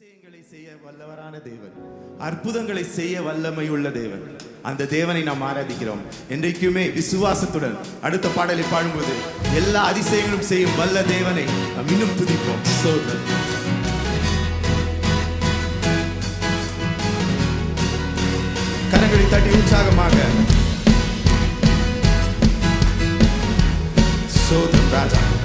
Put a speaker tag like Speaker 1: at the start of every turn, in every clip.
Speaker 1: அதிசயங்களை செய்ய வல்லவரான தேவன். அற்புதங்களை செய்ய வல்லமை உள்ள தேவன். அந்த தேவனை நாம் ஆராதிக்கிறோம். என்றைக்குமே விசுவாசத்துடன் அடுத்த பாடலை பாடும்போது எல்லா அதிசயங்களும் செய்யும் வல்ல தேவனை நாம் இன்னும் துதிப்போம். ஸ்தோத்திரம். கரங்களை தட்டி உற்சாகமாக. சோதன் ராஜா.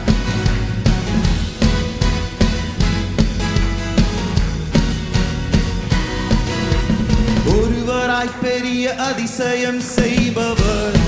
Speaker 1: பெரிய அதிசயம் செய்பவர்.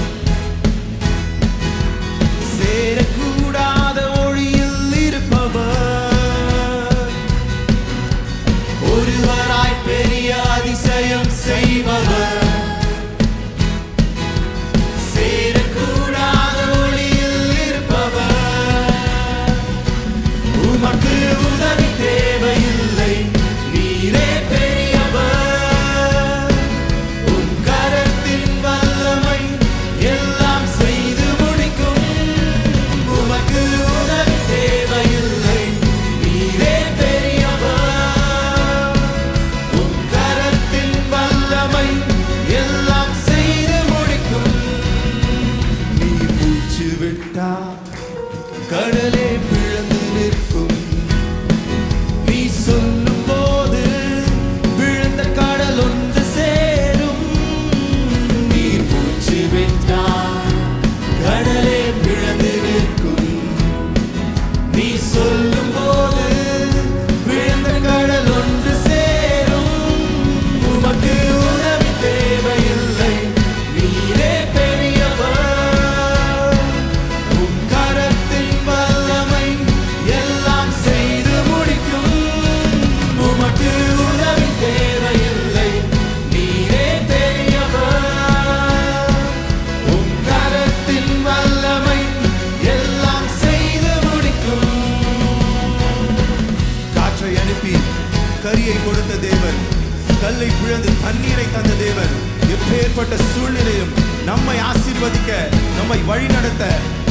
Speaker 1: தந்த தேவன். எப்பேற்பட்ட சூழ்நிலையும் நம்மை ஆசீர்வதிக்க நம்மை வழிநடத்த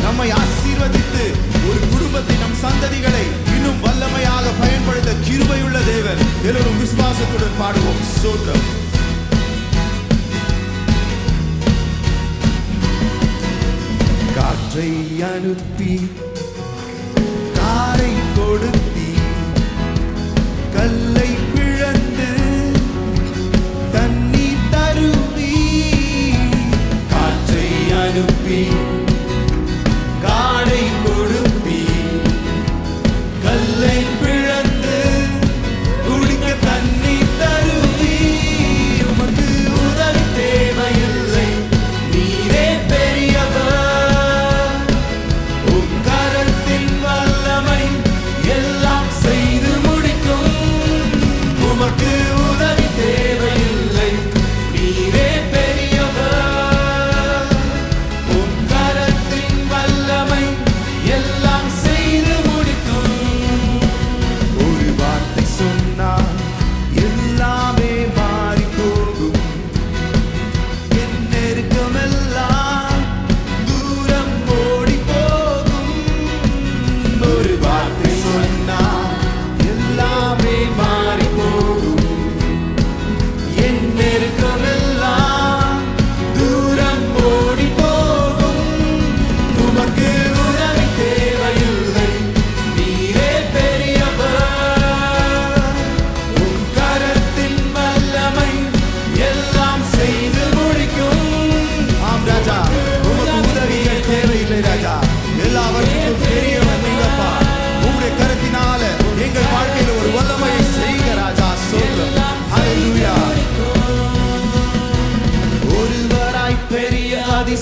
Speaker 1: நம்மை ஆசீர்வதித்து ஒரு குடும்பத்தை நம் சந்ததிகளை இன்னும் வல்லமையாக பயன்படுத்த கிருபையுள்ள தேவன். எல்லோரும் விசுவாசத்துடன் பாடுவோம். சோத்திரம். காற்றை அனுப்பி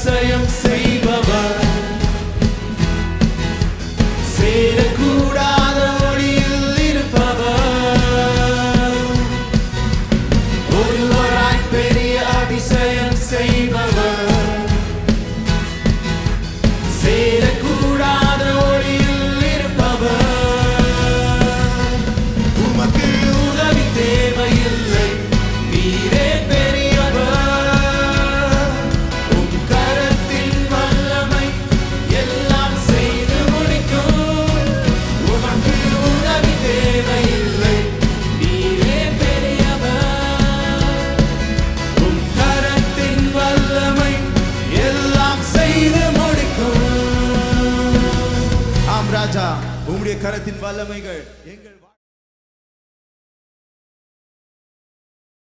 Speaker 1: say I'm saying உம்முடைய கரத்தின் வல்லமைகள். எங்கள்